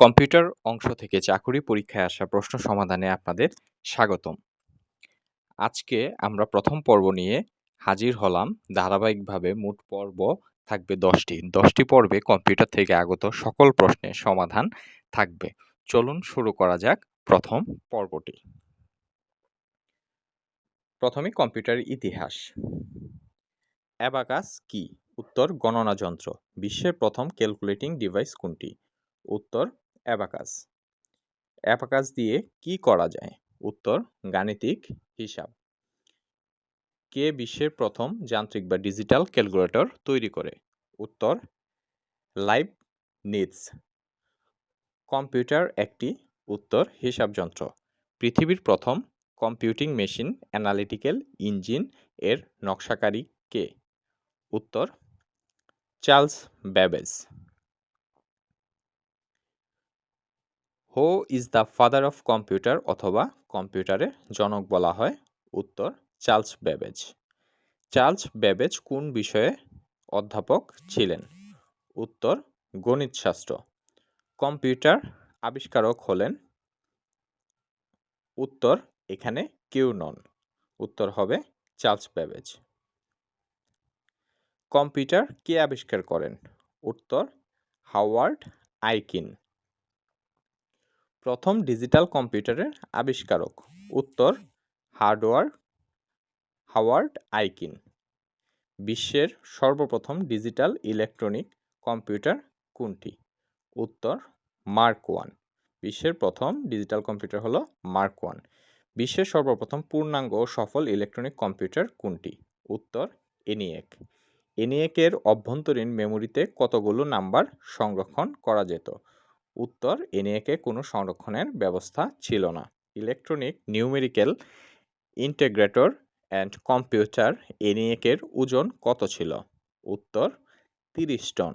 Computer অংশ থেকে চাকুরি পরীক্ষায় আসা প্রশ্ন সমাধানে আপনাদের স্বাগতম। আজকে আমরা প্রথম পর্ব নিয়ে হাজির হলাম। ধারাবাহিকভাবে মোট পর্ব থাকবে দশটি। দশটি পর্বে কম্পিউটার থেকে আগত সকল প্রশ্নের সমাধান থাকবে। চলুন শুরু করা যাক প্রথম পর্বটি। প্রথমে কম্পিউটারের ইতিহাস। অ্যাবাকাস কি? উত্তর গণনা যন্ত্র। বিশ্বের প্রথম ক্যালকুলেটিং ডিভাইস কোনটি? উত্তর অ্যাবাকাস। অ্যাবাকাস দিয়ে কি করা যায়? উত্তর, গাণিতিক হিসাব। কে বিশ্বের প্রথম যান্ত্রিক বা ডিজিটাল ক্যালকুলেটর তৈরি করে? উত্তর লাইভ নিডস কম্পিউটার একটি উত্তর হিসাব যন্ত্র। পৃথিবীর প্রথম কম্পিউটিং মেশিন অ্যানালিটিক্যাল ইঞ্জিন এর নকশাকারী কে? উত্তর, Charles Babbage. Who is the father of computer অথবা কম্পিউটারের জনক বলা হয়? উত্তর, চার্লস ব্যাবেজ। চার্লস ব্যাবেজ কোন বিষয়ে অধ্যাপক ছিলেন? উত্তর, গণিতশাস্ত্র। কম্পিউটার আবিষ্কারক হলেন। উত্তর, এখানে কেউ নন। উত্তর হবে চার্লস ব্যাবেজ। কম্পিউটার কে আবিষ্কার করেন? উত্তর, হাওয়ার্ড আইকিন। প্রথম ডিজিটাল কম্পিউটারের আবিষ্কারক। উত্তর হার্ডওয়ার হাওয়ার্ড আইকিন। বিশ্বের সর্বপ্রথম ডিজিটাল ইলেকট্রনিক কম্পিউটার কোনটি? উত্তর, মার্ক ওয়ান। বিশ্বের প্রথম ডিজিটাল কম্পিউটার হলো মার্ক ওয়ান। বিশ্বের সর্বপ্রথম পূর্ণাঙ্গ ও সফল ইলেকট্রনিক কম্পিউটার কোনটি? উত্তর এনিয়েক এনিয়েকের অভ্যন্তরীণ মেমোরিতে কতগুলো নাম্বার সংরক্ষণ করা যেত? উত্তর এনিয়েকে কোনো সংরক্ষণের ব্যবস্থা ছিল না। Electronic, numerical, integrator and computer এনিয়েকের ওজন কত ছিল? উত্তর, তিরিশ টন।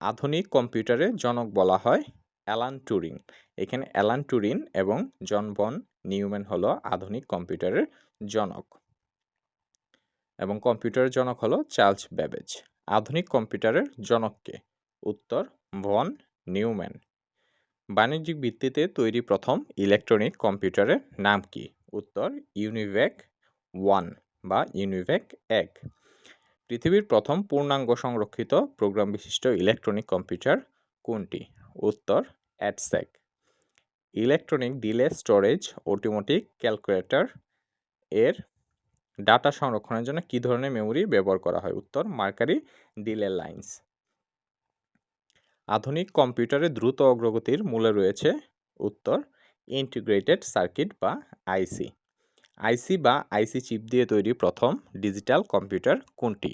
আধুনিক কম্পিউটারের জনক বলা হয় অ্যালান টুরিং। এখানে অ্যালান টুরিন এবং জন বন নিউম্যান হলো আধুনিক কম্পিউটারের জনক। এবং কম্পিউটারের জনক হলো চার্লস ব্যাবেজ। আধুনিক কম্পিউটারের জনককে উত্তর ভন নিউম্যান বাণিজ্যিক ভিত্তিতে তৈরি প্রথম ইলেকট্রনিক কম্পিউটারের নাম কি? উত্তর ইউনিভ্যাক ওয়ান বা ইউনিভ্যাক এক। পৃথিবীর প্রথম পূর্ণাঙ্গ সংরক্ষিত প্রোগ্রাম বিশিষ্ট ইলেকট্রনিক কম্পিউটার কোনটি? উত্তর EDSAC electronic delay storage, automatic calculator. এর ডাটা সংরক্ষণের জন্য কী ধরনের মেমোরি ব্যবহার করা হয়? উত্তর, মার্কারি ডিলে লাইন্স। আধুনিক কম্পিউটারে দ্রুত অগ্রগতির মূলে রয়েছে উত্তর ইন্টিগ্রেটেড সার্কিট বা আইসি আইসি বা আইসি চিপ দিয়ে তৈরি প্রথম ডিজিটাল কম্পিউটার কোনটি?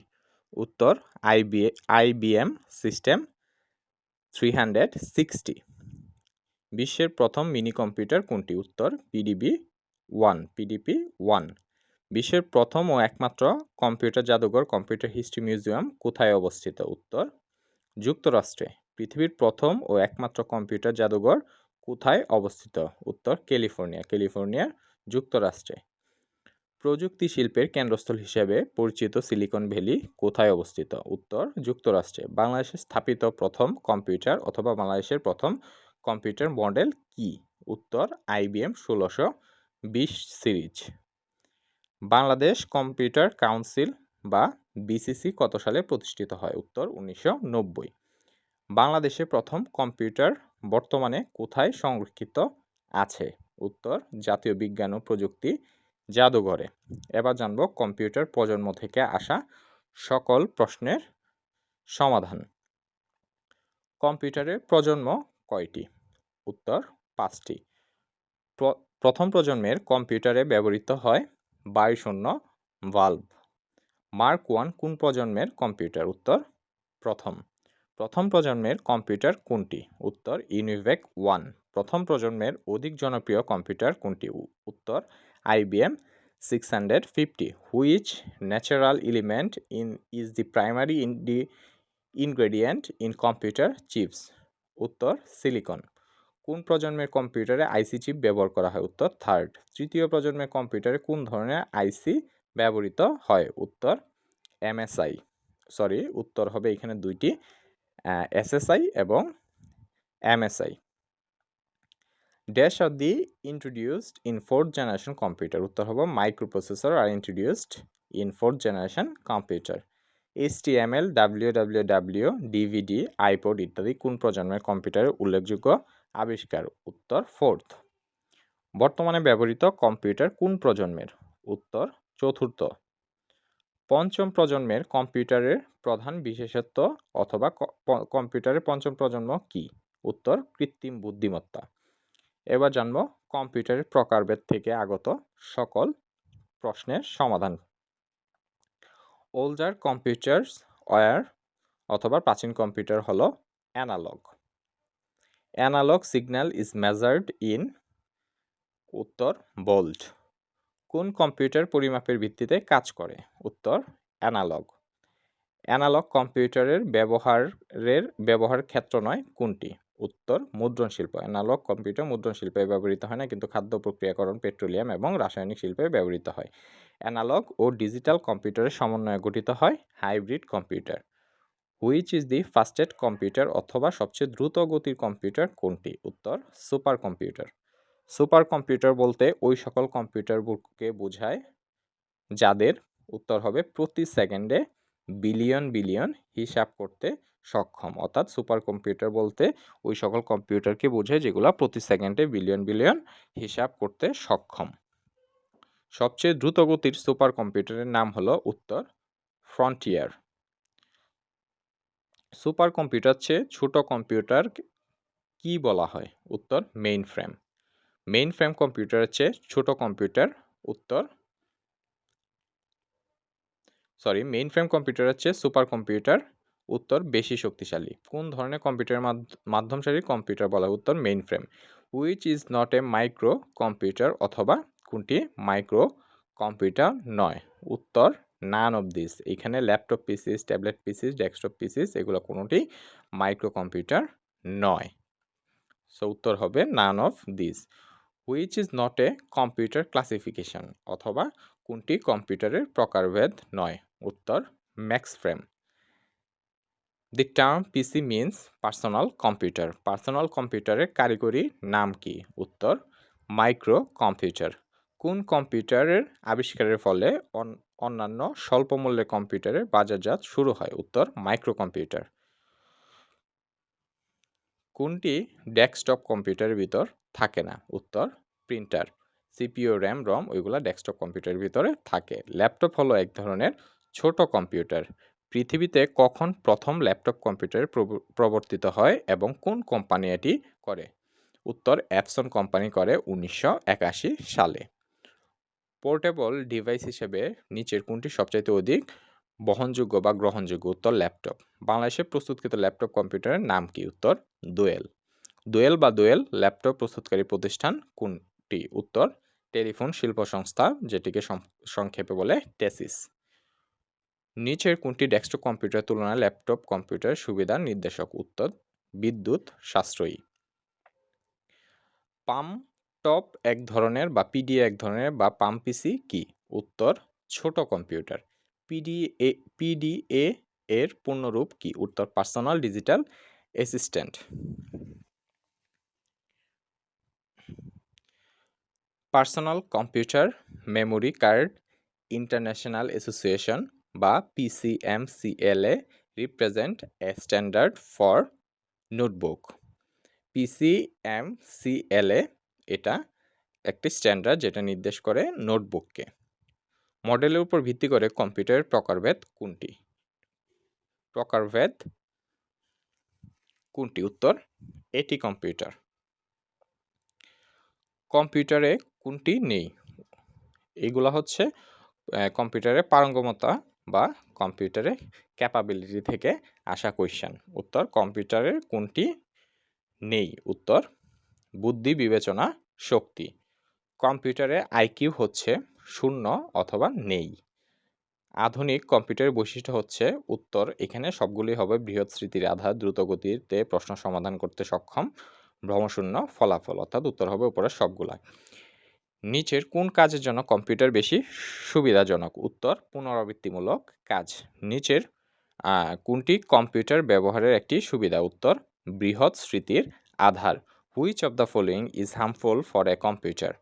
উত্তর IB IBM system three hundred sixty বিশ্বের প্রথম মিনি কম্পিউটার কোনটি? উত্তর পিডিবি ওয়ান পিডিপি ওয়ান বিশ্বের প্রথম ও একমাত্র কম্পিউটার জাদুঘর কম্পিউটার হিস্ট্রি মিউজিয়াম কোথায় অবস্থিত? উত্তর, যুক্তরাষ্ট্রে। পৃথিবীর প্রথম ও একমাত্র কম্পিউটার জাদুঘর কোথায় অবস্থিত? উত্তর, ক্যালিফোর্নিয়া। ক্যালিফোর্নিয়ার যুক্তরাষ্ট্রে। প্রযুক্তি শিল্পের কেন্দ্রস্থল হিসেবে পরিচিত সিলিকন ভ্যালি কোথায় অবস্থিত? উত্তর, যুক্তরাষ্ট্রে। বাংলাদেশে স্থাপিত প্রথম কম্পিউটার অথবা বাংলাদেশের প্রথম কম্পিউটার মডেল কি? উত্তর, আইবিএম ষোলোশো বিশ সিরিজ। বাংলাদেশ কম্পিউটার কাউন্সিল বা বিসিসি কত সালে প্রতিষ্ঠিত হয়? উত্তর, উনিশশো নব্বই। বাংলাদেশে প্রথম কম্পিউটার বর্তমানে কোথায় সংরক্ষিত আছে? উত্তর, জাতীয় বিজ্ঞান ও প্রযুক্তি জাদুঘরে। এবার জানব কম্পিউটার প্রজন্ম থেকে আসা সকল প্রশ্নের সমাধান। কম্পিউটারের প্রজন্ম কয়টি? উত্তর, পাঁচটি। প্রথম প্রজন্মের কম্পিউটারে ব্যবহৃত হয় বায়ুশূন্য ভাল্ব মার্ক ওয়ান কোন প্রজন্মের কম্পিউটার? উত্তর, প্রথম। প্রথম প্রজন্মের কম্পিউটার কোনটি? উত্তর, ইউনিভেক ওয়ান। প্রথম প্রজন্মের অধিক জনপ্রিয় কম্পিউটার কোনটি? উত্তর, IBM six hundred fifty. Which natural element in, is the primary in the ingredient in computer chips? উত্তর, সিলিকন। কোন প্রজন্মের কম্পিউটারে আইসি চিপ ব্যবহার করা হয়? উত্তর, থার্ড। তৃতীয় প্রজন্মের কম্পিউটারে কোন ধরনের আইসি ব্যবহৃত হয়? উত্তর এমএসআই সরি, উত্তর হবে এখানে দুইটি। এসএসআই এবং MSI. Dash are the introduced in fourth generation computer. উত্তর হবে microprocessor are introduced in fourth generation computer. HTML, www, DVD, iPod ইত্যাদি কোন প্রজন্মের কম্পিউটারের উল্লেখযোগ্য আবিষ্কার উত্তর ফোর্থ বর্তমানে ব্যবহৃত কম্পিউটার কোন প্রজন্মের উত্তর চতুর্থ পঞ্চম প্রজন্মের কম্পিউটারের প্রধান বিশেষত্ব অথবা কম্পিউটারের পঞ্চম প্রজন্ম কি? উত্তর, কৃত্রিম বুদ্ধিমত্তা। এবার জানব কম্পিউটারের প্রকারভেদ থেকে আগত সকল প্রশ্নের সমাধান। ওল্ডার কম্পিউটার্স ওয়ার অথবা প্রাচীন কম্পিউটার হলো analog analog signal is measured in উত্তর বোল্ট কোন কম্পিউটার পরিমাপের ভিত্তিতে কাজ করে? উত্তর, অ্যানালগ। অ্যানালগ কম্পিউটারের ব্যবহারের ব্যবহার ক্ষেত্র নয়, কোনটি? উত্তর, মুদ্রণ শিল্প। অ্যানালগ কম্পিউটার মুদ্রণ শিল্পে ব্যবহৃত হয় না, কিন্তু খাদ্য প্রক্রিয়াকরণ, পেট্রোলিয়াম এবং রাসায়নিক শিল্পে ব্যবহৃত হয়। অ্যানালগ ও ডিজিটাল কম্পিউটারের সমন্বয়ে গঠিত হয়, hybrid computer. Which is the fastest computer অথবা সবচেয়ে দ্রুত গতির কম্পিউটার কোনটি? উত্তর, সুপার কম্পিউটার। সুপার কম্পিউটার বলতে ওই সকল কম্পিউটারকে বোঝায়, যাদের উত্তর হবে প্রতি সেকেন্ডে বিলিয়ন বিলিয়ন হিসাব করতে সক্ষম। অর্থাৎ সুপার কম্পিউটার বলতে ওই সকল কম্পিউটারকে বোঝায় যেগুলো প্রতি সেকেন্ডে বিলিয়ন বিলিয়ন হিসাব করতে সক্ষম। সবচেয়ে দ্রুত গতির সুপার কম্পিউটারের নাম হলো উত্তর ফ্রন্টিয়ার। সুপার কম্পিউটার চেয়ে ছোট কম্পিউটার কি বলা হয়? উত্তর মেইন ফ্রেম মেইন ফ্রেম কম্পিউটারের চেয়ে ছোট কম্পিউটার উত্তর। সরি মেইন ফ্রেম কম্পিউটারের চেয়ে সুপার কম্পিউটার উত্তর, বেশি শক্তিশালী। কোন ধরনের কম্পিউটারের মাধ্যমসারী কম্পিউটার বলা উত্তর mainframe which is not a micro computer অথবা কোনটি মাইক্রো কম্পিউটার নয়? উত্তর নান অফ দিস এখানে laptop PCs tablet PCs desktop PCs এগুলো কোনোটি মাইক্রো কম্পিউটার নয়। সো উত্তর হবে none of this which is not a computer classification অথবা কোনটি কম্পিউটারের প্রকারভেদ নয়। উত্তর, max frame. The term PC means personal computer personal কম্পিউটারের কারিগরি নাম কি? উত্তর মাইক্রো কম্পিউটার কোন কম্পিউটারের আবিষ্কারের ফলে অন্যান্য স্বল্প মূল্যের কম্পিউটারের বাজারজাত শুরু হয়? উত্তর মাইক্রো কম্পিউটার কোনটি ডেস্কটপ কম্পিউটারের ভিতর থাকে না? উত্তর, প্রিন্টার। সিপিও র্যাম, রম, ওইগুলো ডেস্কটপ কম্পিউটারের ভিতরে থাকে। ল্যাপটপ হলো এক ধরনের ছোট কম্পিউটার। পৃথিবীতে কখন প্রথম ল্যাপটপ কম্পিউটার প্রবর্তিত হয় এবং কোন কোম্পানি এটি করে? উত্তর, অ্যাপসন কোম্পানি করে উনিশশো একাশি সালে। পোর্টেবল ডিভাইস হিসেবে নিচের কোনটি সবচাইতে অধিক বহনযোগ্য বা গ্রহণযোগ্য উত্তর ল্যাপটপ। বাংলাদেশে প্রস্তুতকৃত ল্যাপটপ কম্পিউটারের নাম কি উত্তর? দোয়েল দোয়েল বা দোয়েল ল্যাপটপ প্রস্তুতকারী প্রতিষ্ঠান কোনটি? উত্তর, টেলিফোন শিল্প সংস্থা, যেটিকে সংক্ষেপে বলে টেসিস। নিচের কোনটি ডেস্কটপ কম্পিউটার তুলনায় ল্যাপটপ কম্পিউটার সুবিধা নির্দেশক? উত্তর, বিদ্যুৎ, সাশ্রয়ী। পাম টপ এক ধরনের বা পিডি এক ধরনের বা পাম পিসি কি? উত্তর, ছোট কম্পিউটার। পিডিএ পিডিএ এর পূর্ণরূপ কি? উত্তর personal digital assistant personal computer memory card international association বা PCMCLA represent a standard for notebook PCMCLA এটা একটি স্ট্যান্ডার্ড যেটা নির্দেশ করে নোটবুককে মডেলের উপর ভিত্তি করে কম্পিউটারের প্রকারভেদ কোনটি? প্রকারভেদ কোনটি? উত্তর, এটি কম্পিউটার। কম্পিউটারে কোনটি নেই? এইগুলো হচ্ছে কম্পিউটারের পারঙ্গমতা বা কম্পিউটারে ক্যাপাবিলিটি থেকে আসা কোয়েশ্চেন উত্তর, কম্পিউটারের কোনটি নেই? উত্তর, বুদ্ধি, বিবেচনা, শক্তি। কম্পিউটারে আইকিউ হচ্ছে শূন্য অথবা নেই। আধুনিক কম্পিউটারের বৈশিষ্ট্য হচ্ছে উত্তর। এখানে সবগুলি হবে বৃহৎ স্মৃতির আধার, দ্রুতগতিতে প্রশ্ন সমাধান করতে সক্ষম। ভ্রমশূন্য ফলাফল, অর্থাৎ উত্তর হবে উপরের সবগুলা। নিচের কোন কাজের জন্য কম্পিউটার বেশি সুবিধাজনক? উত্তর, পুনরাবৃত্তিমূলক কাজ। নিচের কোনটি কম্পিউটার ব্যবহারের একটি সুবিধা? উত্তর, বৃহৎ স্মৃতির আধার। Which of the following is harmful for a computer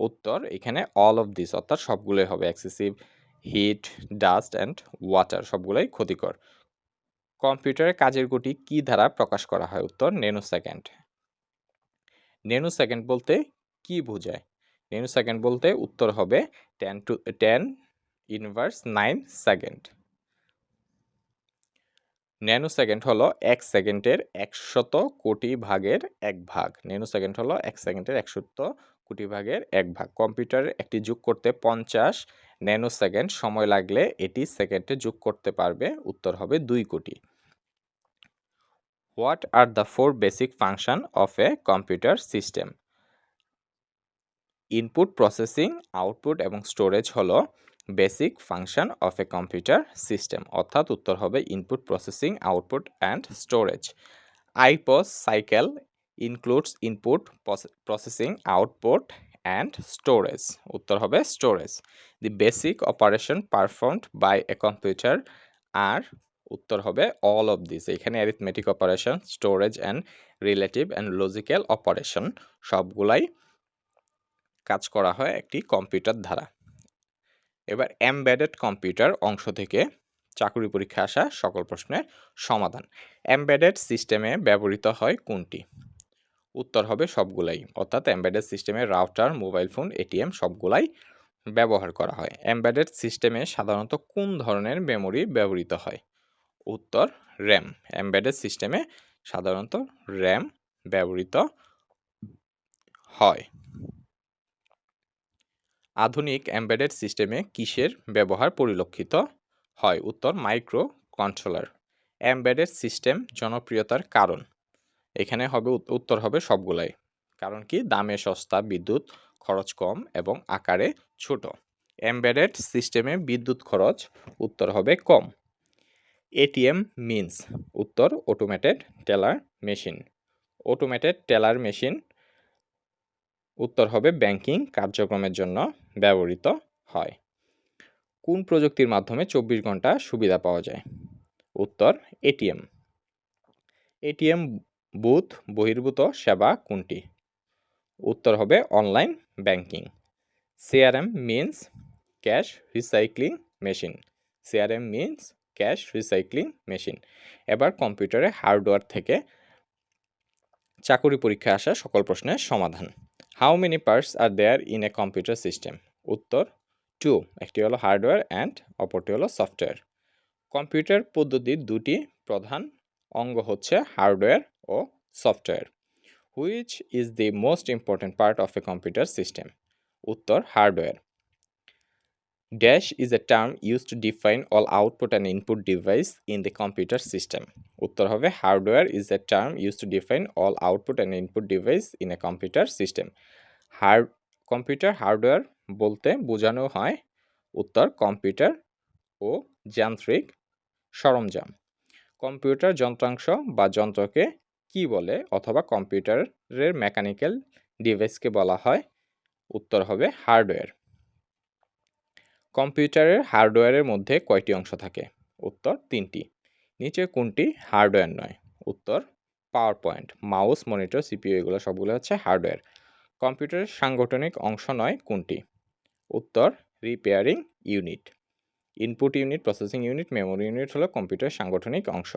উত্তর এখানে অল অফ দিস অর্থাৎ সবগুলোই হবে। Excessive heat dust and water সবগুলোই ক্ষতিকর। কম্পিউটারের কাজের গতি কি দ্বারা প্রকাশ করা হয়? উত্তর নেনো সেকেন্ড নেনো সেকেন্ড বলতে কি বোঝায়? নেনো সেকেন্ড বলতে উত্তর হবে ten to ten inverse nine second nano second হলো এক সেকেন্ডের একশত কোটি ভাগের এক ভাগ। ন্যানো সেকেন্ড হলো এক সেকেন্ডের একশত কোটি ভাগের এক ভাগ। কম্পিউটারে একটি যোগ করতে পঞ্চাশ ন্যানো সেকেন্ড সময় লাগলে এটি সেকেন্ডে যোগ করতে পারবে, উত্তর হবে দুই crore. What are the four basic function of a computer system? Input, processing, output এবং স্টোরেজ হলো basic function of a computer system, অর্থাৎ উত্তর হবে input, processing, output and storage. IPOS cycle includes input processing output and storage উত্তর হবে storage the basic operation performed by a computer are উত্তর হবে all of this এখানে arithmetic operation storage and relative and logical operation সবগুলাই কাজ করা হয় একটি কম্পিউটার দ্বারা। এবার এমবেডেড কম্পিউটার অংশ থেকে চাকরি পরীক্ষা আসা সকল প্রশ্নের সমাধান। এমবেডেড সিস্টেমে ব্যবহৃত হয় কোনটি? উত্তর হবে সবগুলাই। অর্থাৎ এমবেডেড সিস্টেমে রাউটার মোবাইল ফোন এটিএম সবগুলাই ব্যবহার করা হয়। এমবেডেড সিস্টেমে সাধারণত কোন ধরনের মেমোরি ব্যবহৃত হয়? উত্তর র্যাম এমবেডেড সিস্টেমে সাধারণত র্যাম ব্যবহৃত হয়। আধুনিক এমবেডেড সিস্টেমে কিসের ব্যবহার পরিলক্ষিত হয়? উত্তর মাইক্রো কন্ট্রোলার এমবেডেড সিস্টেম জনপ্রিয়তার কারণ। এখানে হবে উত্তর হবে সবগুলাই। কারণ কি? দামে সস্তা, বিদ্যুৎ খরচ কম এবং আকারে ছোট। এমবেডেড সিস্টেমে বিদ্যুৎ খরচ উত্তর হবে কম। এটিএম মিন্স উত্তর automated teller machine automated teller machine উত্তর হবে ব্যাংকিং কার্যক্রমের জন্য ব্যবহৃত হয়। কোন প্রযুক্তির মাধ্যমে চব্বিশ ঘণ্টা সুবিধা পাওয়া যায়? উত্তর এটিএম এটিএম বুথ, বহির্ভূত সেবা কোনটি? উত্তর হবে online banking. CRM means cash recycling machine. CRM means cash recycling machine. এবার কম্পিউটারে হার্ডওয়্যার থেকে চাকুরি পরীক্ষা আসা সকল প্রশ্নের সমাধান। How many parts are there in a computer system উত্তর টু একটি হলো হার্ডওয়্যার অ্যান্ড অপরটি হলো সফটওয়্যার। কম্পিউটার পদ্ধতির দুটি প্রধান অঙ্গ হচ্ছে hardware O software which is the most important part of a computer system উত্তর, hardware. Dash is a term use to define all output and input device in the computer system উত্তর হবে, hardware is a term use to define all output and input device in a computer system hard computer hardware বলতে বোঝানো হয় উত্তর computer ও যান্ত্রিক সরঞ্জাম। Computer যন্ত্রাংশ বা যন্ত্রকে কি বলে অথবা কম্পিউটারের মেকানিক্যাল ডিভাইসকে বলা হয়? উত্তর হবে হার্ডওয়্যার। কম্পিউটারের হার্ডওয়্যারের মধ্যে কয়টি অংশ থাকে? উত্তর তিনটি। নিচে কোনটি হার্ডওয়্যার নয়? উত্তর power point mouse, monitor, CPU, এগুলো সবগুলো হচ্ছে হার্ডওয়্যার। কম্পিউটারের সাংগঠনিক অংশ নয় কোনটি? উত্তর repairing unit. Input unit, processing unit, memory unit হলো কম্পিউটার সাংগঠনিক অংশ।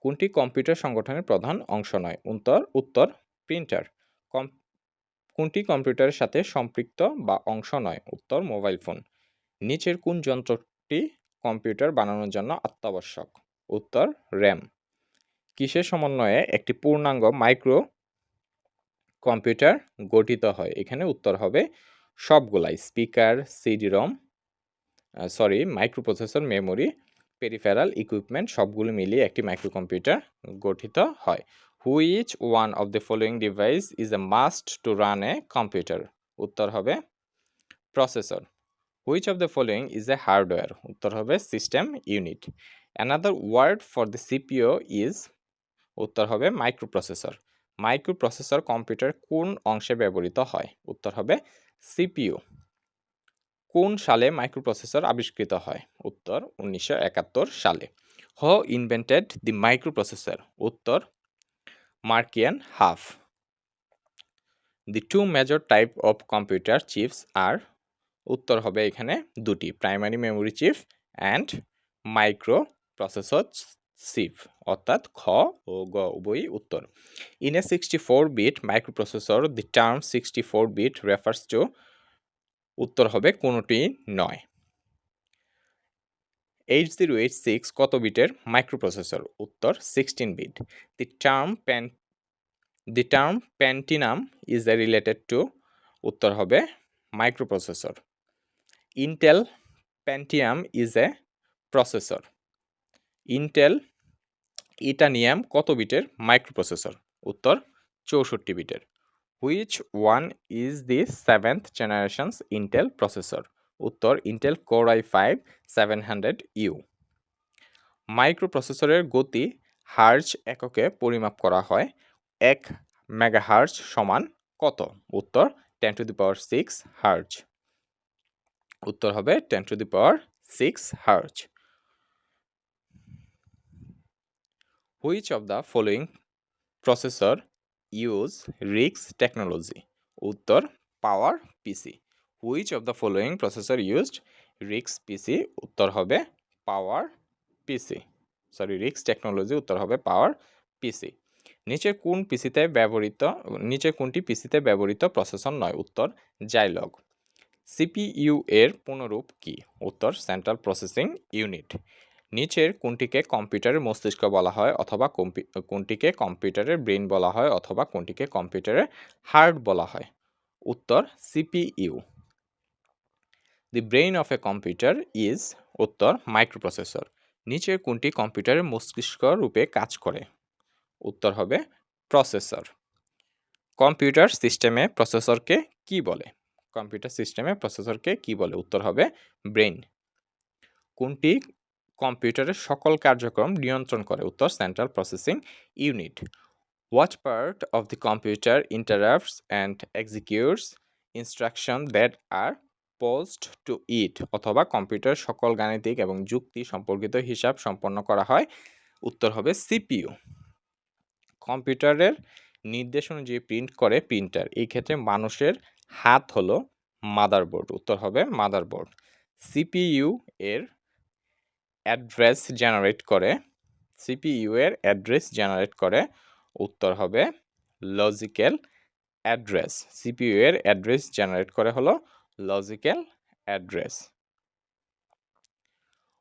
কোনটি কম্পিউটার সংগঠনের প্রধান অংশ নয়? উত্তর উত্তর, প্রিন্টার। কম, কোনটি কম্পিউটারের সাথে সম্পৃক্ত বা অংশ নয়? উত্তর, মোবাইল ফোন। নিচের কোন যন্ত্রটি কম্পিউটার বানানোর জন্য অত্যাবশ্যক উত্তর, র্যাম। কিসের সমন্বয়ে একটি পূর্ণাঙ্গ মাইক্রো কম্পিউটার গঠিত হয়? এখানে উত্তর হবে সবগুলাই, speaker CD ROM sorry microprocessor memory peripheral equipment সবগুলো মিলিয়ে একটি মাইক্রো কম্পিউটার গঠিত হয়। Which one of the following device is a must to run a computer উত্তর হবে processor which of the following is a hardware উত্তর হবে system unit another word for the CPU is উত্তর হবে microprocessor microprocessor computer কোন অংশে ব্যবহৃত হয়? উত্তর হবে সিপিইউ কোন সালে মাইক্রোপ্রসেসর আবিষ্কৃত হয়? উত্তর, উনিশশো একাত্তর সালে। হ, ইনভেন্টেড দি মাইক্রোপ্রসেসর। উত্তর, Marcian Hoff. The two major type of computer chips are, উত্তর হবে এখানে দুটি, primary memory chip and micro processor chip, অর্থাৎ খ ও গ উভয়ই উত্তর। In a sixty four bit microprocessor, the term sixty four bit refers to উত্তর হবে কোনোটি নয়। এইট জিরো এইট সিক্স কত বিটের মাইক্রোপ্রসেসর? উত্তর sixteen bit. The term pan the term pentium is a related to উত্তর হবে microprocessor. Intel Pentium is a processor Intel Itanium কত বিটের মাইক্রোপ্রসেসর? উত্তর চৌষট্টি বিটের। Which one is the seventh generations Intel processor উত্তর Intel core i five seven hundred U মাইক্রোপ্রসেসরের গতি hertz এককে পরিমাপ করা হয়, এক মেগাহার্জ সমান কত? উত্তর ten to the power six hertz. উত্তর হবে ten to the power six hertz. Which of the following processor use RISC technology উত্তর power PC which of the following processor used RISC PC উত্তর হবে power PC sorry RISC technology উত্তর হবে power পিসি নিচের কোন পিসিতে ব্যবহৃত নিচের কোনটি পিসিতে ব্যবহৃত প্রসেসর নয়? উত্তর জাইলগ সিপিইউ এর পুনরূপ কি? উত্তর সেন্ট্রাল প্রসেসিং ইউনিট নিচের কোনটিকে কম্পিউটারের মস্তিষ্ক বলা হয় অথবা কোনটিকে কম্পিউটারের ব্রেন বলা হয় অথবা কোনটিকে কম্পিউটারের হার্ট বলা হয়। উত্তর, CPU. The brain of a computer is উত্তর মাইক্রোপ্রসেসর নিচের কোনটি কম্পিউটারের মস্তিষ্ক রূপে কাজ করে। উত্তর হবে প্রসেসর কম্পিউটার সিস্টেমে প্রসেসরকে কি বলে? কম্পিউটার সিস্টেমে প্রসেসরকে কি বলে? উত্তর হবে ব্রেইন কোনটি কম্পিউটারের সকল কার্যক্রম নিয়ন্ত্রণ করে উত্তর central processing unit. What part of the computer interrupts and executes instruction that are post to it অথবা কম্পিউটার সকল গাণিতিক এবং যুক্তি সম্পর্কিত হিসাব সম্পন্ন করা হয়। উত্তর হবে সিপিইউ। কম্পিউটারের নির্দেশ অনুযায়ী প্রিন্ট করে প্রিন্টার এই ক্ষেত্রে মানুষের হাত হলো মাদারবোর্ড উত্তর হবে মাদারবোর্ড সিপিইউ এর অ্যাড্রেস জেনারেট করে, সিপিইউ এর অ্যাড্রেস জেনারেট করে, উত্তর হবে লজিক্যাল অ্যাড্রেস সিপিইউ এর অ্যাড্রেস জেনারেট করে হলো logical address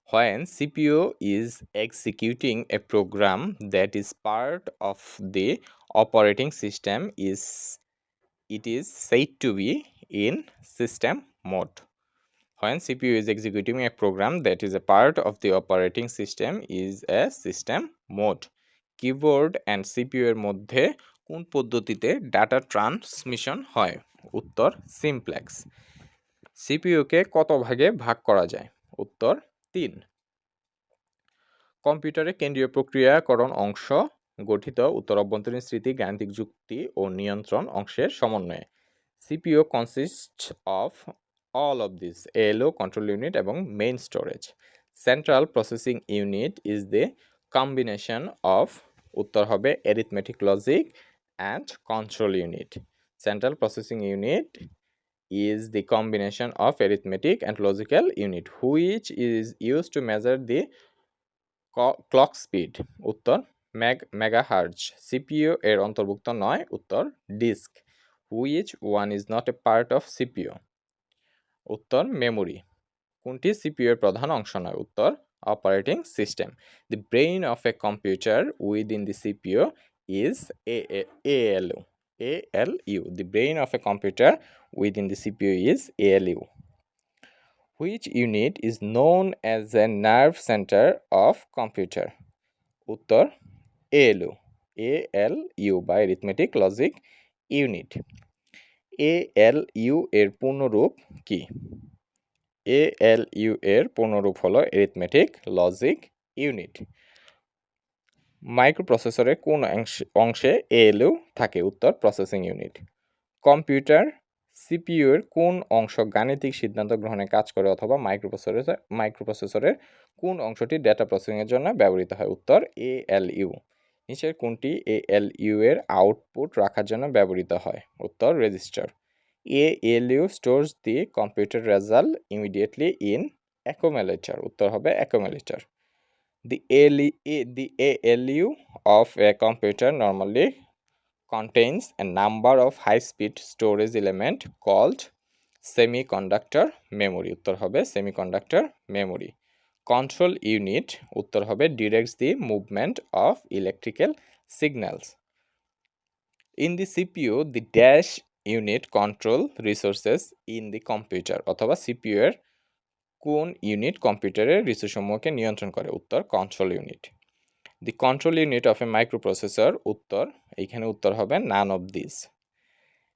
when CPU is executing a program that is part of the operating system is it is set to be in system mode when CPU is executing a program that is a part of the operating system, is a system mode. Keyboard and CPU এর মধ্যে কোন পদ্ধতিতে data transmission হয়? উত্তর simplex সিপিইউকে কত ভাগে ভাগ করা যায়? উত্তর, তিন। কম্পিউটারে কেন্দ্রীয় প্রক্রিয়াকরণ অংশ, গঠিত উত্তর অভ্যন্তরীণ স্মৃতি, গাণিতিক যুক্তি ও নিয়ন্ত্রণ অংশের সমন্বয়ে। CPU consist of all of this ALU control unit এবং main storage central processing unit is the combination of উত্তর হবে arithmetic logic and control unit central processing unit is the combination of arithmetic and logical unit, which is used to measure the clock speed. উত্তর ম্যাগ megahertz CPU এর অন্তর্ভুক্ত নয়, উত্তর disk which one is not a part of CPU উত্তর memory. কোনটি সিপিইউর প্রধান অংশ নয়? উত্তর, operating system. The brain of a computer within the CPU is a A L U. A, L U. The brain of a computer within the CPU is A, L U. Which unit is known as a nerve centre of computer? উত্তর, L U. A, L U বা arithmetic logic unit. ALU এর পূর্ণরূপ কি? You এর পূর্ণরূপ হলো arithmetic, logic, unit. মাইক্রোপ্রসেসরের কোন অংশে অংশে এএলইউ থাকে? উত্তর প্রসেসিং ইউনিট কম্পিউটার সিপিইউ এর কোন অংশ গাণিতিক সিদ্ধান্ত গ্রহণে কাজ করে অথবা মাইক্রোপ্রসেসরের মাইক্রোপ্রসেসরের কোন অংশটি ডেটা প্রসেসিংয়ের জন্য ব্যবহৃত হয়? উত্তর এএলইউ নিচের কোনটি এএলইউ এর আউটপুট রাখার জন্য ব্যবহৃত হয়? উত্তর, register. A L U stores the computer result immediately in accumulator. উত্তর হবে accumulator. The ALU the A L ALU of a computer normally contains a number of high-speed storage element called semiconductor memory উত্তর হবে semiconductor memory control unit উত্তর হবে directs the movement of electrical signals in the CPU the dash unit control resources in the computer অথবা CPU এর কোন unit কম্পিউটারের রিসোর্সসমূহকে নিয়ন্ত্রণ করে? উত্তর control unit the control unit of a microprocessor উত্তর, এইখানে উত্তর হবে নান অব দিস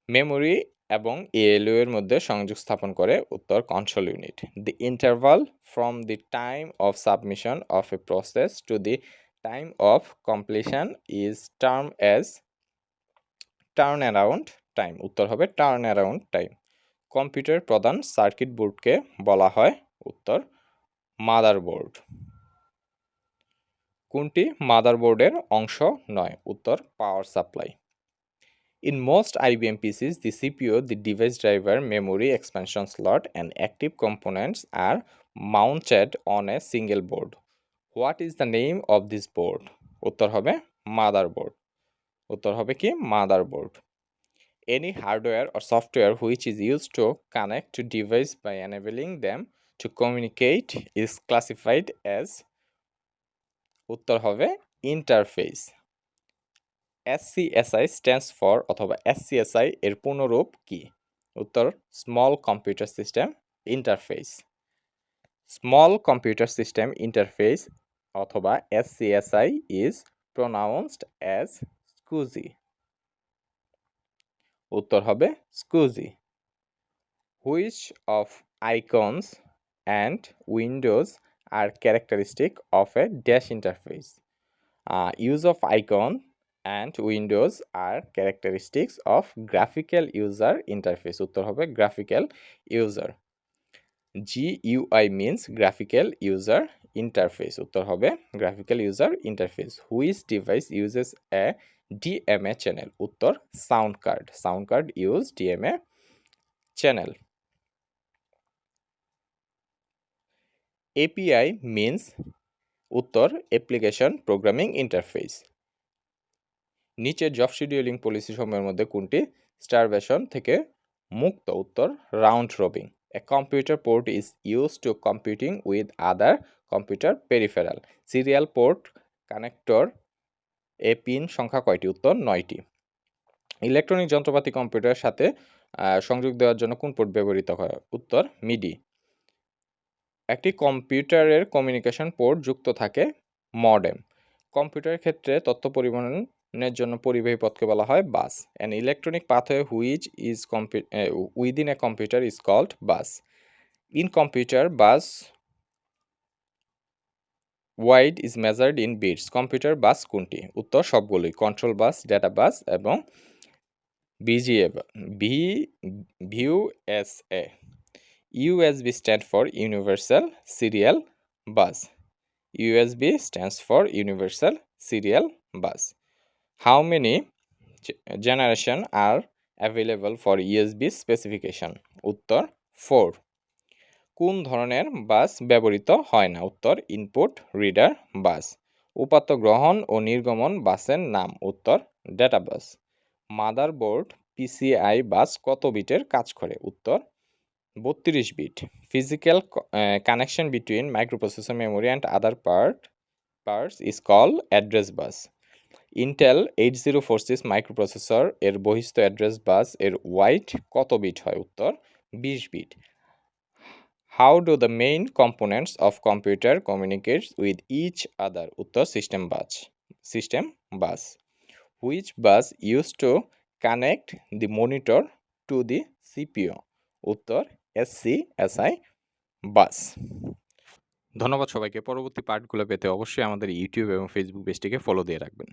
মেমোরি এবং এএলইউ এর মধ্যে সংযোগ স্থাপন করে উত্তর control unit the interval from the time of submission of a process to the time of completion is term as turn around time উত্তর হবে টার্ন অ্যারাউন্ড টাইম কম্পিউটার প্রধান সার্কিট বোর্ডকে বলা হয় উত্তর মাদার বোর্ড কোনটি? মাদার বোর্ডের অংশ নয়, উত্তর power supply In most IBM PCs, the CPU, the device driver, memory, expansion slot, and active components are mounted on a single board. What is the name of this board? উত্তর হবে motherboard. উত্তর হবে কি motherboard. Any hardware or software which is used to connect to device by enabling them to communicate is classified as উত্তর হবে interface এসসিএসআই stands for অথবা SCSI এর পূর্ণরূপ কি? উত্তর small computer system interface small computer system interface অথবা SCSI is pronounced as scuzzy উত্তর হবে scuzzy which of icons and windows are characteristic of a dash interface. Use of of and windows are characteristics of graphical user interface উত্তর হবে graphical user GUI means graphical user interface উত্তর হবে graphical user interface which device uses a DMA channel উত্তর sound card sound card use DMA channel API means উত্তর application programming interface নিচের job scheduling policy সময়ের মধ্যে কোনটি? Starvation থেকে মুক্ত উত্তর round robin a computer port is use to computing with other computer peripheral serial port connector A pin সংখ্যা কয়টি? উত্তর, নয়টি। ইলেকট্রনিক যন্ত্রপাতি কম্পিউটারের সাথে সংযোগ দেওয়ার জন্য কোন পোর্ট ব্যবহৃত হয়? উত্তর মিডি একটি কম্পিউটারের কমিউনিকেশন পোর্ট যুক্ত থাকে মডেম কম্পিউটারের ক্ষেত্রে তথ্য পরিবহনের জন্য পরিবাহী পথকে বলা হয় bus. An electronic pathway which is within a computer is called bus in computer bus wide is measured in bits computer bus কোনটি? উত্তর সবগুলোই। কন্ট্রোল বাস ডেটা বাস এবং VGA V view S A USB stand for Universal Serial Bus. USB stands for universal serial Bus. How many generation are available for USB specification? উত্তর 4. কোন ধরনের bus ব্যবহৃত হয় না উত্তর ইনপুট রিডার বাস উপাত্ত গ্রহণ ও নির্গমন বাসের নাম উত্তর data bus motherboard PCI bus কত বিটের কাজ করে উত্তর বত্রিশ bit uh, connection between microprocessor memory and other part parts is called address bus Intel eight zero four six microprocessor এর বহিস্থ অ্যাড্রেস বাসের ওয়াইট কত বিট হয়? উত্তর, বিশ bit how do the main components of computer communicates with each other উত্তর system bus system bus which bus use to connect the monitor to the CPU উত্তর SC SI bus ধন্যবাদ সবাইকে। পরবর্তী পার্টগুলো পেতে অবশ্যই আমাদের ইউটিউব এবং ফেসবুক পেজটিকে ফলো দিয়ে রাখবেন।